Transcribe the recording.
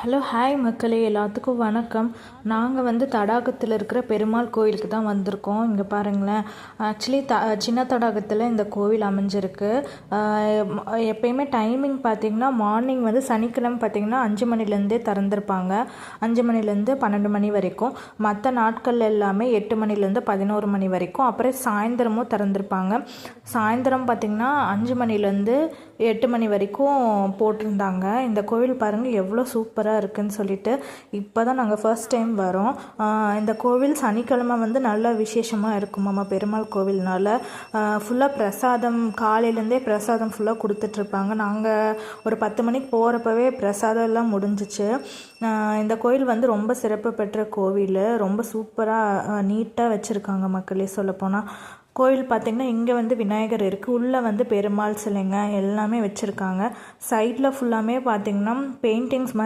Hello hi மக்களே எல்லாத்துக்கும் வணக்கம். நாங்கள் வந்து தடாகத்தில் இருக்கிற பெருமாள் கோயிலுக்கு தான் வந்திருக்கோம். இங்கே பாருங்களேன். ஆக்சுவலி த சின்ன தடாகத்தில் இந்த கோவில் அமைஞ்சிருக்கு. எப்பயுமே டைமிங் பார்த்திங்கன்னா மார்னிங் வந்து சனிக்கிழமை பார்த்திங்கன்னா அஞ்சு மணிலேருந்தே திறந்துருப்பாங்க. அஞ்சு மணிலேருந்து பன்னெண்டு மணி வரைக்கும். மற்ற நாட்கள் எல்லாமே எட்டு மணிலேருந்து பதினோரு மணி வரைக்கும். அப்புறம் சாயந்தரமும் திறந்துருப்பாங்க. சாயந்தரம் பார்த்திங்கன்னா அஞ்சு மணிலேருந்து எட்டு மணி வரைக்கும் போட்டிருந்தாங்க. இந்த கோவில் பாருங்கள் எவ்வளோ சூப்பராக இருக்குன்னு சொல்லிட்டு இப்போ தான் நாங்கள் ஃபர்ஸ்ட் டைம் வரோம் இந்த கோவில் சனிக்கிழமை வந்து நல்ல விசேஷமாக இருக்கும் மாமா பெருமாள் கோவில்னால. ஃபுல்லாக பிரசாதம் காலையிலேருந்தே பிரசாதம் ஃபுல்லாக கொடுத்துட்ருப்பாங்க. நாங்கள் ஒரு பத்து மணிக்கு போகிறப்பவே பிரசாதம் எல்லாம் முடிஞ்சிச்சு. இந்த கோயில் வந்து ரொம்ப சிறப்பு பெற்ற கோவில். ரொம்ப சூப்பராக நீட்டாக வச்சுருக்காங்க மக்களே சொல்லப்போனால் கோயில் பார்த்திங்கன்னா இங்கே வந்து விநாயகர் இருக்குது உள்ளே வந்து பெருமாள் சிலைங்க எல்லாமே வச்சுருக்காங்க. சைடில் ஃபுல்லாமே பார்த்திங்கன்னா பெயிண்டிங்ஸ் மாதிரி